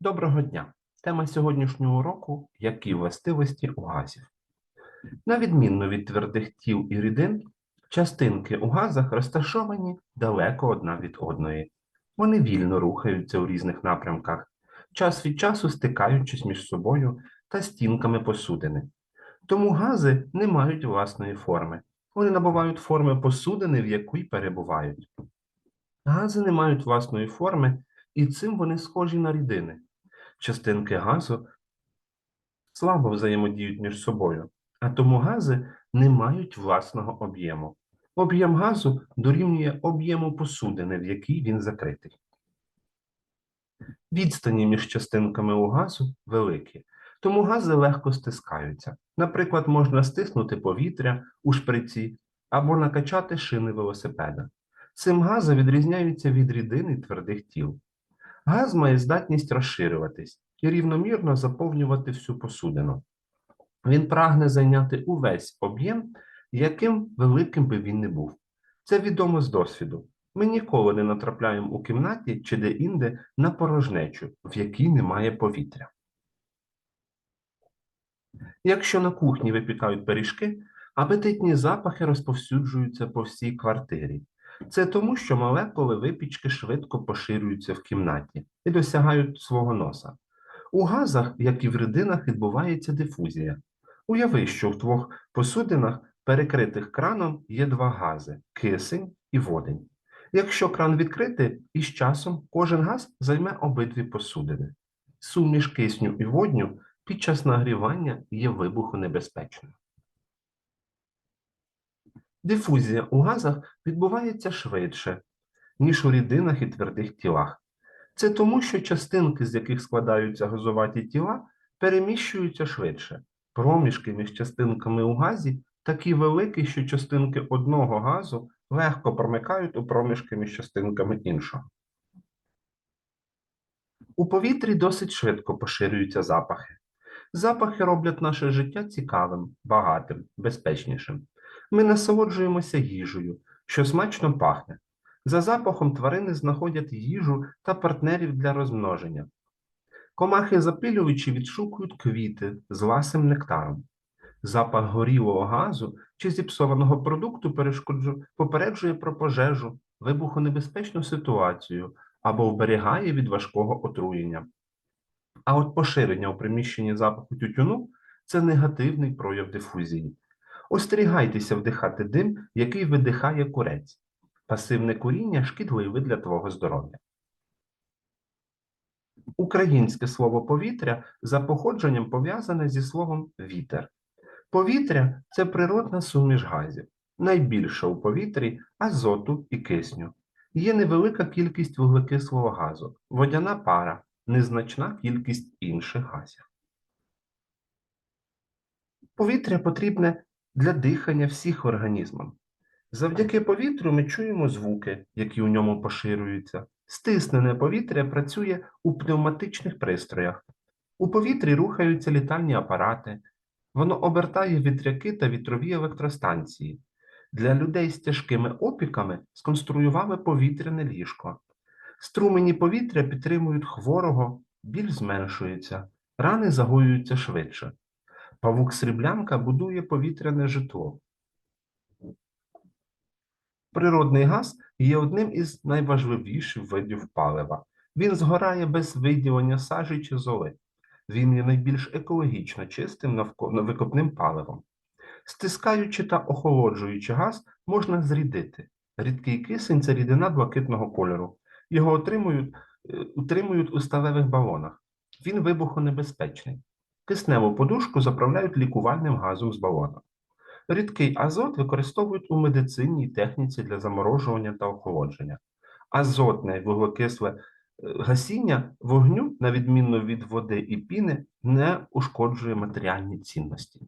Доброго дня! Тема сьогоднішнього уроку які властивості у газів. На відмінно від твердих тіл і рідин, частинки у газах розташовані далеко одна від одної. Вони вільно рухаються у різних напрямках, час від часу стикаючись між собою та стінками посудини. Тому гази не мають власної форми. Вони набувають форми посудини, в якій перебувають. Гази не мають власної форми, і цим вони схожі на рідини. Частинки газу слабо взаємодіють між собою, а тому гази не мають власного об'єму. Об'єм газу дорівнює об'єму посудини, в якій він закритий. Відстані між частинками у газу великі, тому гази легко стискаються. Наприклад, можна стиснути повітря у шприці або накачати шини велосипеда. Цим гази відрізняються від рідин і твердих тіл. Газ має здатність розширюватись і рівномірно заповнювати всю посудину. Він прагне зайняти увесь об'єм, яким великим би він не був. Це відомо з досвіду. Ми ніколи не натрапляємо у кімнаті чи де-інде на порожнечу, в якій немає повітря. Якщо на кухні випікають пиріжки, апетитні запахи розповсюджуються по всій квартирі. Це тому, що молекули випічки швидко поширюються в кімнаті і досягають свого носа. У газах, як і в рідинах, відбувається дифузія. Уяви, що в двох посудинах, перекритих краном, є два гази кисень і водень. Якщо кран відкрити, із часом кожен газ займе обидві посудини. Суміш кисню і водню під час нагрівання є вибухонебезпечною. Дифузія у газах відбувається швидше, ніж у рідинах і твердих тілах. Це тому, що частинки, з яких складаються газуваті тіла, переміщуються швидше. Проміжки між частинками у газі такі великі, що частинки одного газу легко промикають у проміжки між частинками іншого. У повітрі досить швидко поширюються запахи. Запахи роблять наше життя цікавим, багатим, безпечнішим. Ми насолоджуємося їжею, що смачно пахне. За запахом тварини знаходять їжу та партнерів для розмноження. Комахи запилювачі відшукують квіти з ласим нектаром. Запах горілого газу чи зіпсованого продукту попереджує про пожежу, вибухонебезпечну ситуацію або вберігає від важкого отруєння. А от поширення у приміщенні запаху тютюну це негативний прояв дифузії. Остерігайтеся вдихати дим, який видихає курець. Пасивне куріння шкідливе для твого здоров'я. Українське слово повітря за походженням пов'язане зі словом вітер. Повітря це природна суміш газів. Найбільша у повітрі азоту і кисню. Є невелика кількість вуглекислого газу, водяна пара, незначна кількість інших газів. Повітря потрібне для дихання всіх організмам. Завдяки повітрю ми чуємо звуки, які у ньому поширюються. Стиснене повітря працює у пневматичних пристроях. У повітрі рухаються літальні апарати. Воно обертає вітряки та вітрові електростанції. Для людей з тяжкими опіками сконструювали повітряне ліжко. Струмені повітря підтримують хворого, біль зменшується, рани загоюються швидше. Павук сріблянка будує повітряне житло. Природний газ є одним із найважливіших видів палива. Він згорає без виділення сажі чи золи. Він є найбільш екологічно чистим викопним паливом. Стискаючи та охолоджуючи газ, можна зрідити. Рідкий кисень це рідина блакитного кольору. Його отримують, е, утримують у сталевих балонах. Він вибухонебезпечний. Кисневу подушку заправляють лікувальним газом з балона. Рідкий азот використовують у медицині і техніці для заморожування та охолодження. Азотне вуглекисле е, гасіння вогню, на відміну від води і піни, не ушкоджує матеріальні цінності.